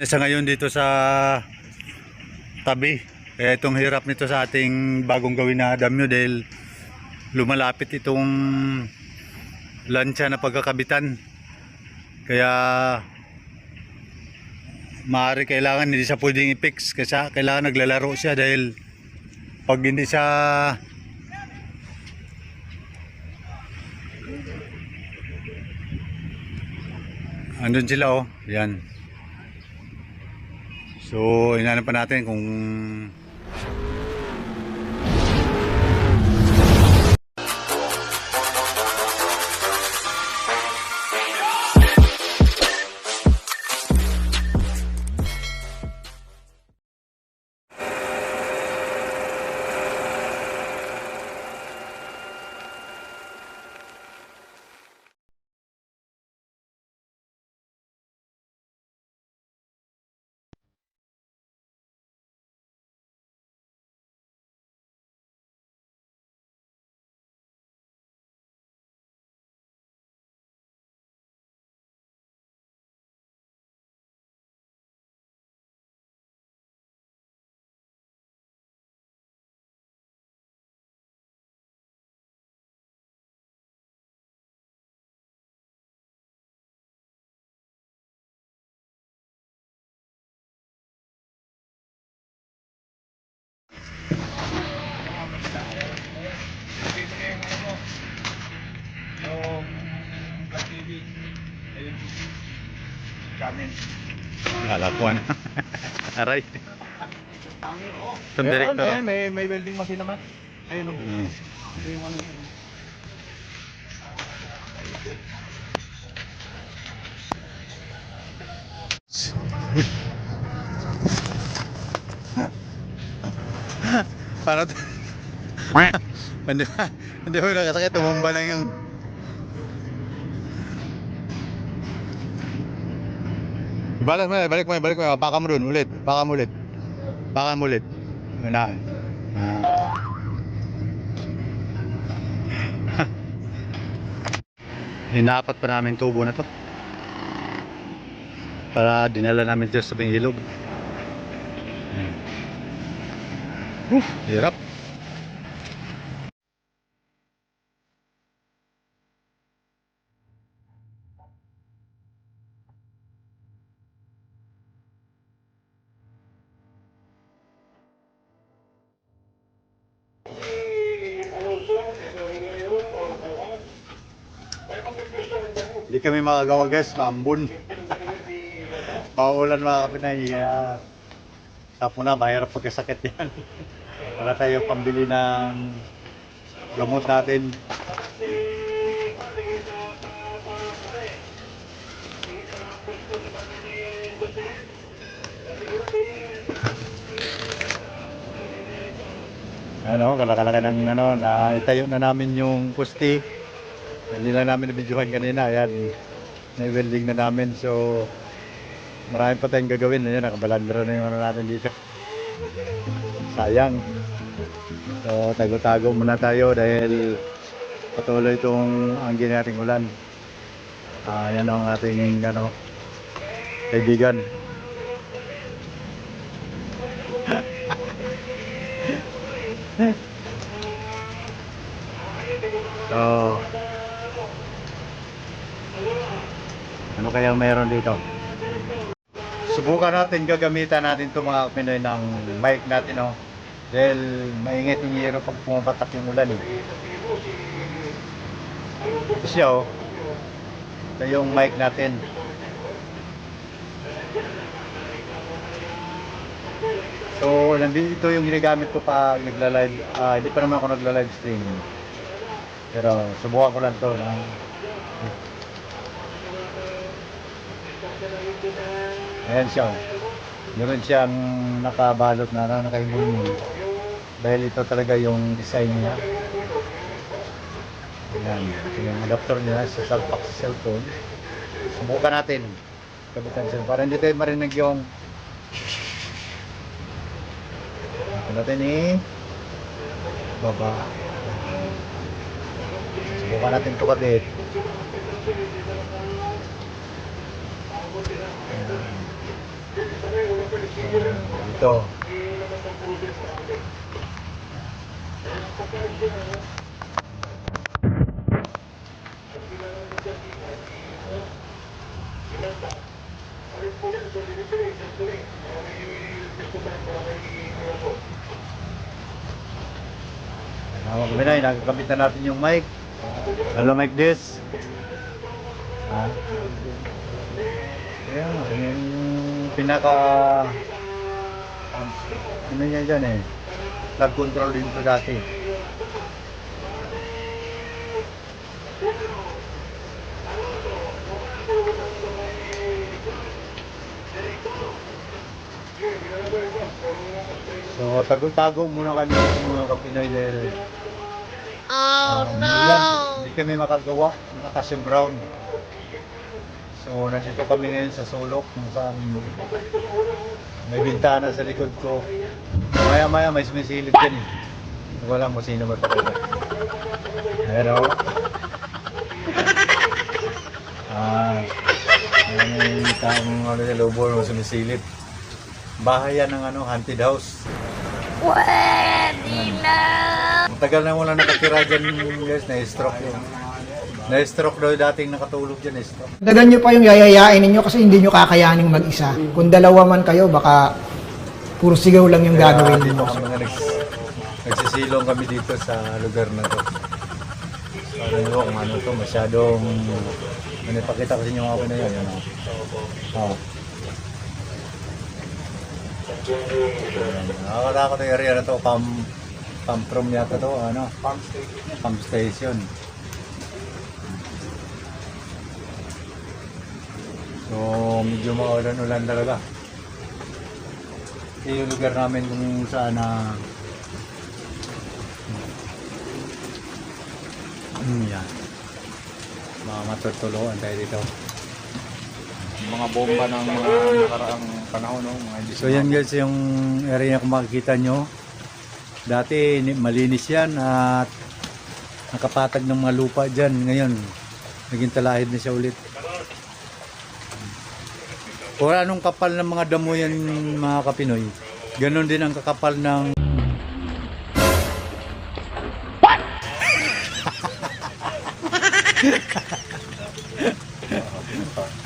Sa ngayon dito sa tabi. Kaya itong hirap nito sa ating bagong gawin na damyo dahil lumalapit itong lansya na pagkakabitan. Kaya maaari kailangan hindi siya pwedeng i-fix kasi kailangan naglalaro siya dahil pag hindi siya andun sila oh yan so inaanap pa natin kung lalakuan aray itong director Ayan, may, may welding machine naman. Ayun o. Hmm. Ito yung ano to? hindi ba? Hindi ba nakasakit? Tumumba lang yung... Balik mo, balik mo, balik mo. Baka mo dun, ulit. Baka mo ulit. Baka mo ulit. Na. Ah. Hinapat pa namin tubo na to. Para dinala namin dyan sa may ilog. Ayan. Uh, hirap. Hindi kami makagawa guys, maambun. Paulan mga kapinay. Uh, sapo na, mahirap pagkasakit yan. Wala tayo pambili ng gamot natin. Ano, kalakalaki ng ano, na itayo na namin yung pusti. Hindi lang namin nabidyohan kanina. Ayan, na-welding na namin. So, marami pa tayong gagawin. Ayan, nakabalandra na yung ano natin dito. Sayang. So, tago-tago muna tayo dahil patuloy itong angin nating ulan. Ah, yan ang ating ano, kaibigan. so, ano kaya meron dito? Subukan natin gagamitan natin itong mga Pinoy ng mic natin oh. Dahil maingit yung yero pag pumapatak yung ulan eh. Ito siya oh. Ito yung mic natin. So, nandito yung ginagamit ko pag nagla-live. Ah, hindi pa naman ako nagla-live stream. Pero subukan ko lang to na Ayan siya. Meron siyang nakabalot na na nakaimulmul. Dahil ito talaga yung design niya. Ayan. Ito yung adapter niya sa salpak sa cellphone. Subukan natin. Kabitan siya. Para hindi tayo marinig yung Ito natin eh. Baba. Subukan natin ito kabit. Dito. Mga kabinay, nakakabit na natin yung mic. Hello, mic this. Ah. Ayan, yun yung pinaka um, ano niya dyan eh flag control din to dati. So tago-tago muna kami mga kapinoy dahil Oh um, no! hindi kami makagawa nakasim brown so nandito kami ngayon sa sulok kung saan may bintana sa likod ko. Maya maya may sumisilip dyan eh. Wala mo sino talaga pero ah may taong ano sa lobo mo sumisilip. Bahay yan ng ano haunted house. Pwede na! Matagal na wala nakatira dyan guys, na-stroke yun. Na-stroke daw yung dating nakatulog dyan, na-stroke. Dagan nyo pa yung yayayain ninyo kasi hindi nyo kakayaning mag-isa. Kung dalawa man kayo, baka puro sigaw lang yung Kaya gagawin ninyo. kami nga nags, nagsisilong kami dito sa lugar na to. Ano nyo kung ano to, masyadong, ano, ipakita ko sa inyo ako na yun. Ano. Oh. Ayan, Nakakatakot yung area na to, pump, pump room yata to, ano, Pump station. pump station. So, medyo maulan-ulan talaga. Ito yung lugar namin kung saan na Hmm, yan. Mga matutuluan tayo dito. Mga bomba ng mga nakaraang panahon, no? Mga So yan guys yung area kung makikita nyo. Dati ni- malinis yan at nakapatag ng mga lupa dyan. Ngayon, naging talahid na siya ulit. Kung anong kapal ng mga damo yan mga kapinoy, ganon din ang kakapal ng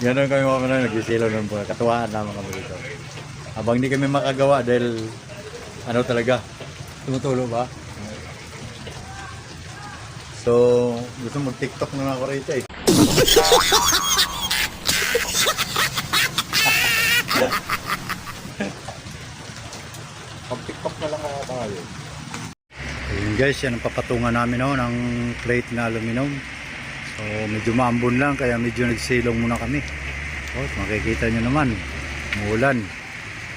Ganon kami mga kapinoy, nagsisilaw ng buhay. Katuwaan naman kami dito. Habang hindi kami makagawa dahil ano talaga, tumutulo ba? So, gusto mo TikTok na ako rito eh. Pag-tiktok na lang ako tayo. Ayun guys, yan ang papatungan namin no, ng plate na aluminum. So medyo maambon lang kaya medyo nagsilong muna kami. Oh, makikita nyo naman, muulan.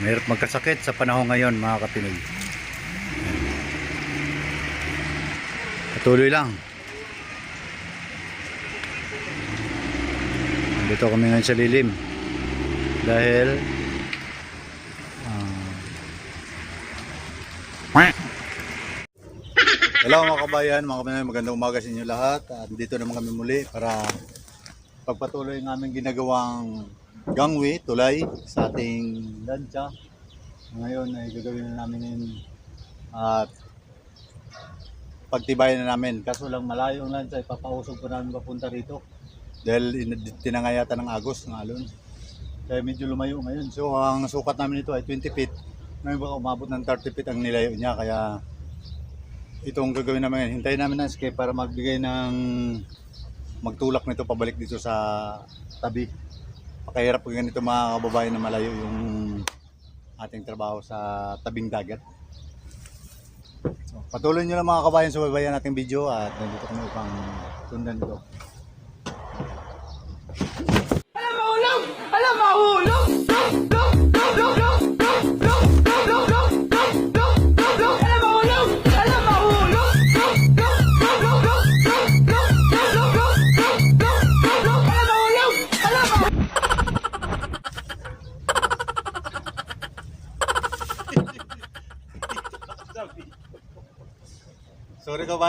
Mahirap magkasakit sa panahon ngayon mga kapinoy. Patuloy lang. Dito kami ngayon sa lilim. Dahil Hello mga kabayan, mga kabayan, magandang umaga sa inyo lahat. At dito naman kami muli para pagpatuloy ng aming ginagawang gangway, tulay sa ating lancha. Ngayon ay gagawin na namin yun at pagtibayan na namin. Kaso lang malayo ang lancha, ipapausog pa namin papunta rito. Dahil in- tinangayata ng agos ng alon. Kaya medyo lumayo ngayon. So ang sukat namin ito ay 20 feet. Ngayon baka umabot ng 30 feet ang nilayo niya. Kaya itong gagawin namin hintayin namin ng escape para magbigay ng magtulak nito pabalik dito sa tabi pakahirap po ganito mga kababayan na malayo yung ating trabaho sa tabing dagat so, patuloy nyo lang mga kabayan sa babayan nating video at nandito kami upang tundan ito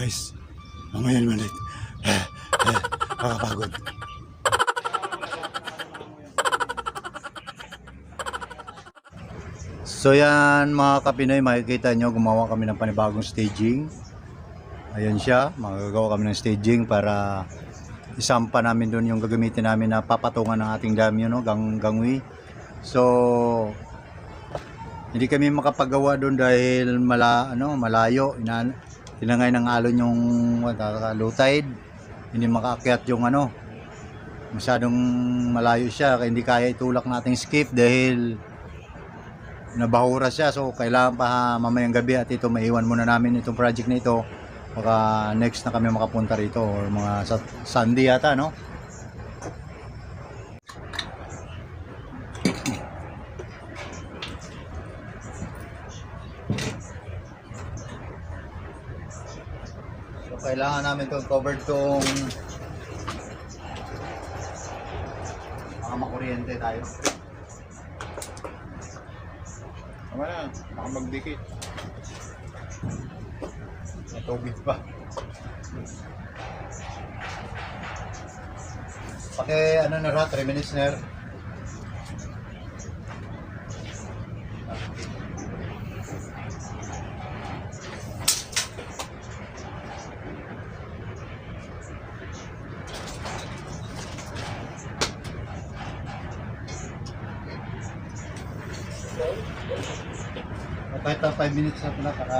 Guys, mamaya naman ulit. Eh, eh, kakapagod. So yan mga kapinoy, makikita nyo gumawa kami ng panibagong staging. Ayan siya, magagawa kami ng staging para isampa namin doon yung gagamitin namin na papatungan ng ating dam no? Gang, gangwi. So, hindi kami makapagawa doon dahil mala, ano, malayo. Ina, tinangay ng alon yung low tide. Hindi makaakyat yung ano, masyadong malayo siya. Kaya hindi kaya itulak nating skip dahil nabahura siya. So, kailangan pa mamayang gabi at ito maiwan muna namin itong project na ito. Baka next na kami makapunta rito or mga Sunday yata, no? So, kailangan namin itong covered tong mga makuryente tayo. Tama na, baka magdikit. May tubig pa. Paki ano na ra, 3 Kahit 5 minutes na pala para